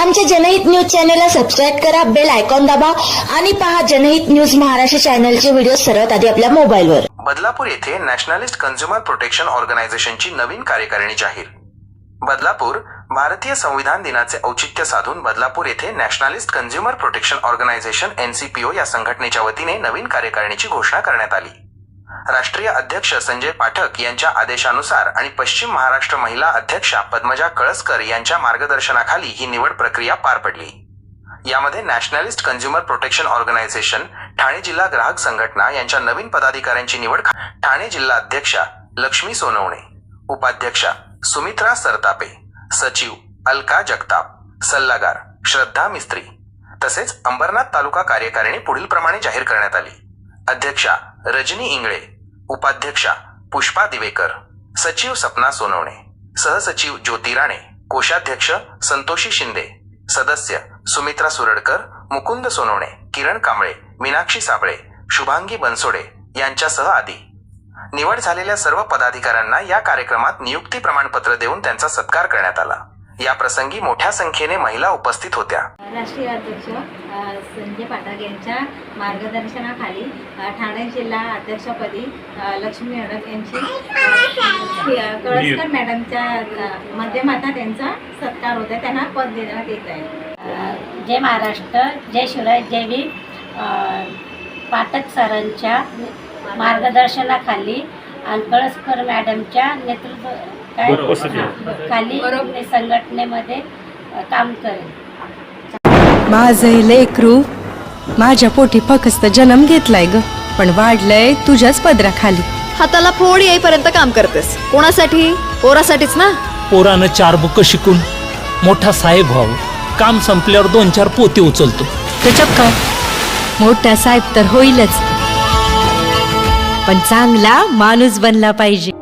आमच्या जनहित न्यूज चॅनलला सबस्क्राईब करा बेल आयकॉन दाबा आणि पहा जनहित न्यूज महाराष्ट्र चॅनलचे व्हिडिओ सर्वात आधी आपल्या मोबाईलवर. बदलापूर येथे नॅशनलिस्ट कन्झ्युमर प्रोटेक्शन ऑर्गनायझेशनची नवीन कार्यकारिणी जाहीर. बदलापूर भारतीय संविधान दिनाचे औचित्य साधून बदलापूर येथे nationalist consumer protection organisation NCPO या संघटनेच्या वतीने नवीन कार्यकारिणीची घोषणा करण्यात आली. राष्ट्रीय अध्यक्ष संजय पाठक यांच्या आदेशानुसार आणि पश्चिम महाराष्ट्र महिला अध्यक्षा पद्मजा कळसकर यांच्या मार्गदर्शनाखाली ही निवड प्रक्रिया पार पडली. यामध्ये nationalist consumer protection organisation Thane जिल्हा ग्राहक संघटना यांच्या नवीन पदाधिकाऱ्यांची निवड ठाणे जिल्हा अध्यक्षा लक्ष्मी सोनवणे उपाध्यक्षा सुमित्रा सरतापे सचिव अलका जगताप सल्लागार श्रद्धा मिस्त्री तसेच अंबरनाथ तालुका कार्यकारिणी पुढील प्रमाणे जाहीर करण्यात आली. अध्यक्षा रजनी इंगळे उपाध्यक्षा पुष्पा दिवेकर सचिव सपना सोनवणे सहसचिव ज्योती राणे कोषाध्यक्ष संतोषी शिंदे सदस्य सुमित्रा सुरडकर मुकुंद सोनवणे किरण कांबळे मीनाक्षी साबळे शुभांगी बनसोडे यांच्यासह आदी. निवड झालेल्या सर्व पदाधिकाऱ्यांना या कार्यक्रमात नियुक्ती प्रमाणपत्र देऊन त्यांचा सत्कार करण्यात आला. या प्रसंगी मोठ्या संख्येने महिला उपस्थित होत्या. राष्ट्रीय अध्यक्ष अ, संजय पाठक यांच्या मार्गदर्शनाखाली ठाणे जिल्हा अध्यक्षपदी लक्ष्मी अडक यांची कळसकर मॅडमच्या माध्यमातून त्यांचा सत्कार होता त्यांना पद देण्यात येत आहे. जय महाराष्ट्र जय शिवराय जय भीम पाठक सरांच्या मार्गदर्शनाखाली आणि कळसकर मॅडमच्या नेतृत्व काय? खाली मी संघटनेमध्ये अ, काम करेन माझे लेकरू माझ्या पोटी फकस्त जन्म घेतलाय ग पण वाढलंय तुझ्याच पदराखाली. हाताला फोड येईपर्यंत काम करतेस. कोणासाठी? पोरासाठीच ना. पोरानं चार बुक शिकून मोठा साहेब व्हावं. काम संपल्यावर दोन चार पोते उचलतो. त्याच्यात काय? मोठा साहेब तर होईलच. पण चांगला माणूस बनला पाहिजे.